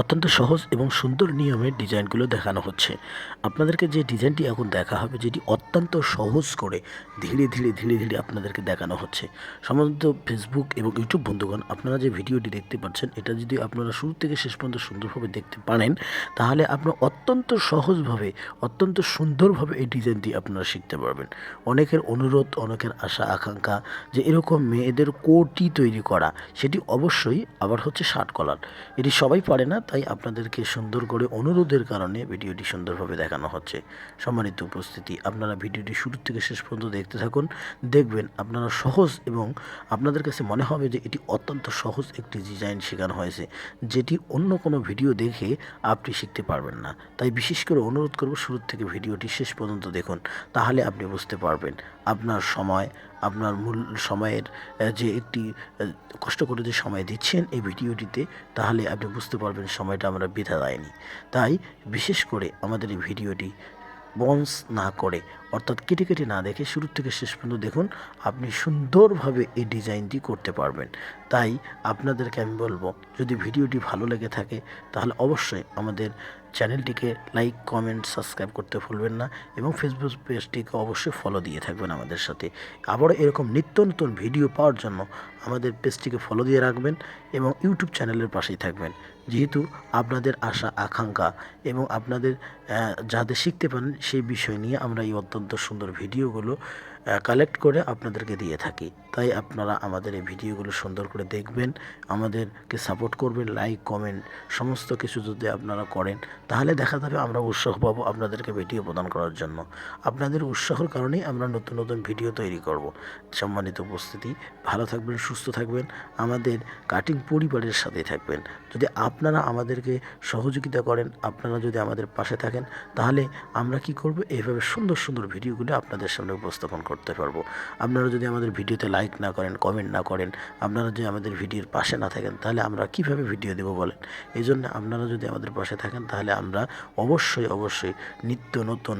অত্যন্ত সহজ এবং সুন্দর নিয়মের ডিজাইনগুলো দেখানো হচ্ছে। আপনাদেরকে যে ডিজাইনটি এখন দেখা হবে, যেটি অত্যন্ত সহজ করে ধীরে ধীরে ধীরে ধীরে আপনাদেরকে দেখানো হচ্ছে। সম্বন্ধ ফেসবুক এবং ইউটিউব বন্ধুগণ, আপনারা যে ভিডিওটি দেখতে পাচ্ছেন, এটা যদি আপনারা শুরু থেকে শেষ পর্যন্ত সুন্দরভাবে দেখতে পারেন, তাহলে আপনারা অত্যন্ত সহজভাবে, অত্যন্ত সুন্দরভাবে এই ডিজাইনটি আপনারা শিখতে পারবেন। অনেকের অনুরোধ, অনেকের আশা, আকাঙ্ক্ষা যে এরকম মেয়েদের কোটি তৈরি করা, সেটি অবশ্যই আবার হচ্ছে শার্ট কলার। এটি সবাই পারে না তাই আপনাদেরকে সুন্দর করে অনুরোধের কারণে ভিডিওটি সুন্দরভাবে দেখানো হচ্ছে। সম্মানিত উপস্থিতি, আপনারা ভিডিওটি শুরু থেকে শেষ পর্যন্ত দেখতে থাকুন। দেখবেন আপনারা সহজ এবং আপনাদের কাছে মনে হবে যে এটি অত্যন্ত সহজ একটি ডিজাইন শেখানো হয়েছে, যেটি অন্য কোনো ভিডিও দেখে আপনি শিখতে পারবেন না। তাই বিশেষ করে অনুরোধ করব শুরু থেকে ভিডিওটি শেষ পর্যন্ত দেখুন, তাহলে আপনি বুঝতে পারবেন। আপনার সময় আপনার মূল সময়ের যে একটি কষ্ট করে যে সময় দিচ্ছেন এই ভিডিওটিতে, তাহলে আপনি বুঝতে পারবেন সময়টা আমরা বৃথা দেয়নি তাই বিশেষ করে আমাদের এই ভিডিওটি বন্স না করে অর্থাৎ কেটে কেটে না দেখে শুরু থেকে শেষ পর্যন্ত দেখুন, আপনি সুন্দরভাবে এই ডিজাইনটি করতে পারবেন। তাই আপনাদেরকে আমি বলব, যদি ভিডিওটি ভালো লেগে থাকে, তাহলে অবশ্যই আমাদের চ্যানেলটিকে লাইক, কমেন্ট, সাবস্ক্রাইব করতে ভুলবেন না এবং ফেসবুক পেজটিকে অবশ্যই ফলো দিয়ে থাকবেন আমাদের সাথে। আবারও এরকম নিত্য নতুন ভিডিও পাওয়ার জন্য আমাদের পেজটিকে ফলো দিয়ে রাখবেন এবং ইউটিউব চ্যানেলের পাশেই থাকবেন। যেহেতু আপনাদের আশা, আকাঙ্ক্ষা এবং আপনাদের যাতে শিখতে পারেন সেই বিষয় নিয়ে আমরা এই অত্যন্ত সুন্দর ভিডিওগুলো কালেক্ট করে আপনাদেরকে দিয়ে থাকি। তাই আপনারা আমাদের এই ভিডিওগুলো সুন্দর করে দেখবেন, আমাদেরকে সাপোর্ট করবেন লাইক কমেন্ট সমস্ত কিছু যদি আপনারা করেন, তাহলে দেখা যাবে আমরা উৎসাহ পাবো আপনাদেরকে ভিডিও প্রদান করার জন্য। আপনাদের উৎসাহের কারণেই আমরা নতুন নতুন ভিডিও তৈরি করব। সম্মানিত উপস্থিতি, ভালো থাকবেন, সুস্থ থাকবেন, আমাদের কাটিং পরিবারের সাথে থাকবেন। যদি আপনারা আমাদেরকে সহযোগিতা করেন, আপনারা যদি আমাদের পাশে থাকেন, তাহলে আমরা কি করব? এইভাবে সুন্দর সুন্দর ভিডিওগুলো আপনাদের সামনে উপস্থাপন করতে পারব। আপনারা যদি আমাদের ভিডিওতে লাইক না করেন কমেন্ট না করেন, আপনারা যদি আমাদের ভিডিওর পাশে না থাকেন, তাহলে আমরা কীভাবে ভিডিও দেবো বলেন? এই জন্য আপনারা যদি আমাদের পাশে থাকেন, তাহলে আমরা অবশ্যই অবশ্যই নিত্য নতুন